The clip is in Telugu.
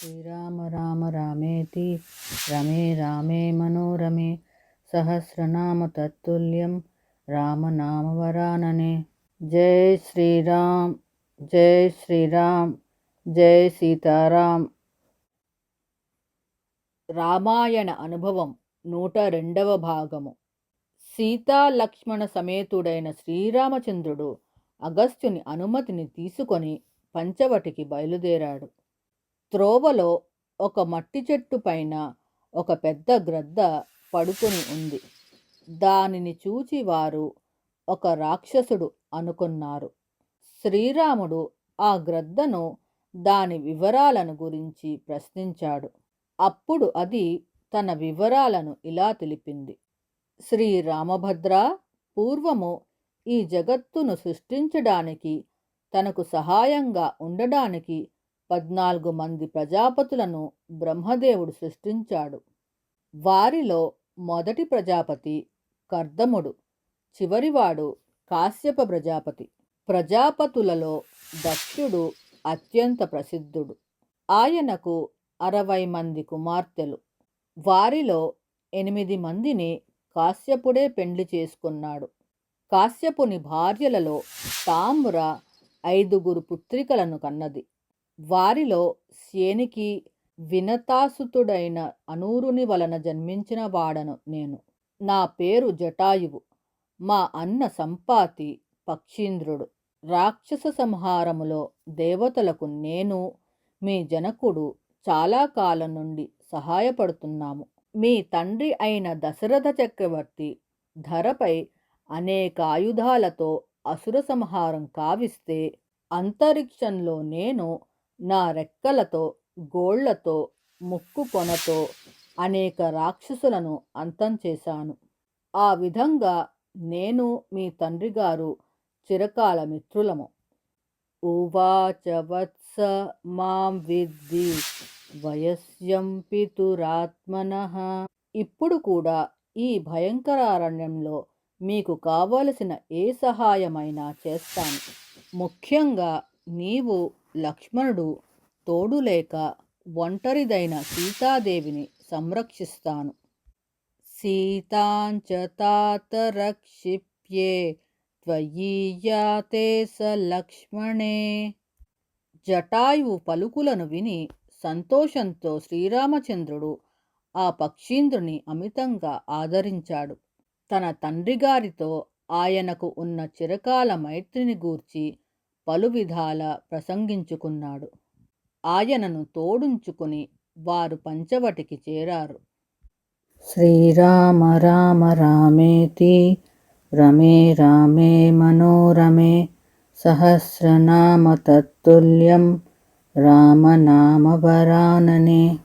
శ్రీరామ రామ రామేతి రమే రామే మనోరమే సహస్రనామ తత్తుల్యం రామనామవరాననే జై శ్రీరామ్ జై శ్రీరామ్ జై సీతారాం రామాయణ అనుభవం నూట రెండవ భాగము. సీతా లక్ష్మణ సమేతుడైన శ్రీరామచంద్రుడు అగస్త్యుని అనుమతిని తీసుకొని పంచవటికి బయలుదేరాడు. త్రోవలో ఒక మట్టి చెట్టు పైన ఒక పెద్ద గ్రద్ద పడుకొని ఉంది. దానిని చూచి వారు ఒక రాక్షసుడు అనుకున్నారు. శ్రీరాముడు ఆ గ్రద్దను దాని వివరాలను గురించి ప్రశ్నించాడు. అప్పుడు అది తన వివరాలను ఇలా తెలిపింది. శ్రీరామభద్ర పూర్వము ఈ జగత్తును సృష్టించడానికి తనకు సహాయంగా ఉండడానికి పద్నాలుగు మంది ప్రజాపతులను బ్రహ్మదేవుడు సృష్టించాడు. వారిలో మొదటి ప్రజాపతి కర్దముడు చివరివాడు కాశ్యప ప్రజాపతి. ప్రజాపతులలో దక్షుడు అత్యంత ప్రసిద్ధుడు. ఆయనకు అరవై మంది కుమార్తెలు. వారిలో ఎనిమిది మందిని కాశ్యపుడే పెండ్లి చేసుకున్నాడు. కాశ్యపుని భార్యలలో తామ్ర ఐదుగురు పుత్రికలను కన్నది. వారిలో శేనికి వినతాసుతుడైన అనూరుని వలన జన్మించిన వాడను నేను. నా పేరు జటాయువు. మా అన్న సంపాతి పక్షీంద్రుడు. రాక్షస సంహారములో దేవతలకు నేను మీ జనకుడు చాలా కాలం నుండి సహాయపడుతున్నాము. మీ తండ్రి అయిన దశరథ చక్రవర్తి ధరపై అనేక ఆయుధాలతో అసుర సంహారం కావిస్తే అంతరిక్షంలో నేను నా రెక్కలతో గోళ్ళతో ముక్కు కొనతో అనేక రాక్షసులను అంతం చేశాను. ఆ విధంగా నేను మీ తండ్రి గారు చిరకాల మిత్రులము. ఉవాచ వత్స మాం విద్ది వయస్యం పితురాత్మన. ఇప్పుడు కూడా ఈ భయంకరారణ్యంలో మీకు కావలసిన ఏ సహాయమైనా చేస్తాను. ముఖ్యంగా నీవు లక్ష్మణుడు తోడు లేక ఒంటరిదైన సీతాదేవిని సంరక్షిస్తాను. సీతాంచ తాత రక్షిప్యే త్వయీయాతే స లక్ష్మణే. జటాయువు పలుకులను విని సంతోషంతో శ్రీరామచంద్రుడు ఆ పక్షీంద్రుని అమితంగా ఆదరించాడు. తన తండ్రిగారితో ఆయనకు ఉన్న చిరకాల మైత్రిని గూర్చి పలు విధాల ప్రసంగించుకున్నాడు. ఆయనను తోడుంచుకుని వారు పంచవటికి చేరారు. శ్రీరామ రామ రామేతి రమే రామే మనోరమే సహస్రనామ తత్తుల్యం రామనామవరాననే